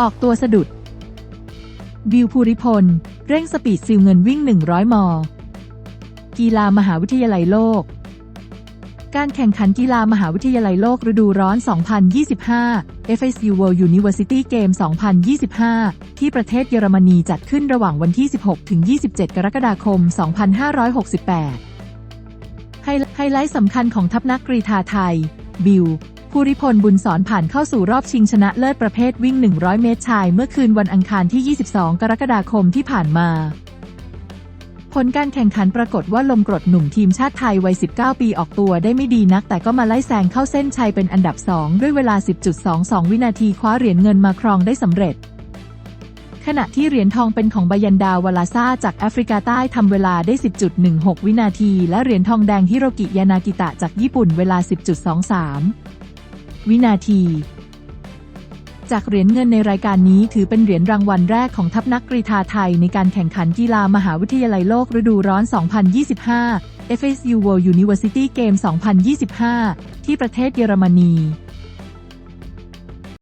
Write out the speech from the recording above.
ออกตัวสะดุดบิวภูริพล เร่งสปีดซิลเงินวิ่ง 100 ม กีฬามหาวิทยาลัยโลก การแข่งขันกีฬามหาวิทยาลัยโลกฤดูร้อน 2025 FICU World University Game 2025 ที่ประเทศเยอรมนีจัดขึ้นระหว่างวันที่ 16ถึง27 กรกฎาคม 2568ไฮไฮไลท์สำคัญของทัพนักกรีฑาไทย บิว ภูริพลบุญสอนผ่านเข้าสู่รอบชิงชนะเลิศประเภทวิ่ง 100 เมตรชายเมื่อคืนวันอังคารที่ 22 กรกฎาคมที่ผ่านมา ผลการแข่งขันปรากฏว่าลมกรดหนุ่มทีมชาติไทยวัย 19 ปีออกตัวได้ไม่ดีนัก แต่ก็มาไล่แซงเข้าเส้นชัยเป็นอันดับ 2 ด้วยเวลา 10.22 วินาทีคว้าเหรียญเงินมาครองได้สำเร็จขณะที่เหรียญทองเป็นของบายันดาวลาซาจากแอฟริกาใต้ทำเวลาได้ 10.16 วินาที และเหรียญทองแดงฮิโรกิยานากิตะจากญี่ปุ่นเวลา 10.23 วินาที จากเหรียญเงินในรายการนี้ถือเป็นเหรียญรางวัลแรกของทัพนักกรีฑาไทยในการแข่งขันกีฬามหาวิทยาลัยโลกฤดูร้อน 2025 FSU World University Game 2025 ที่ประเทศเยอรมนี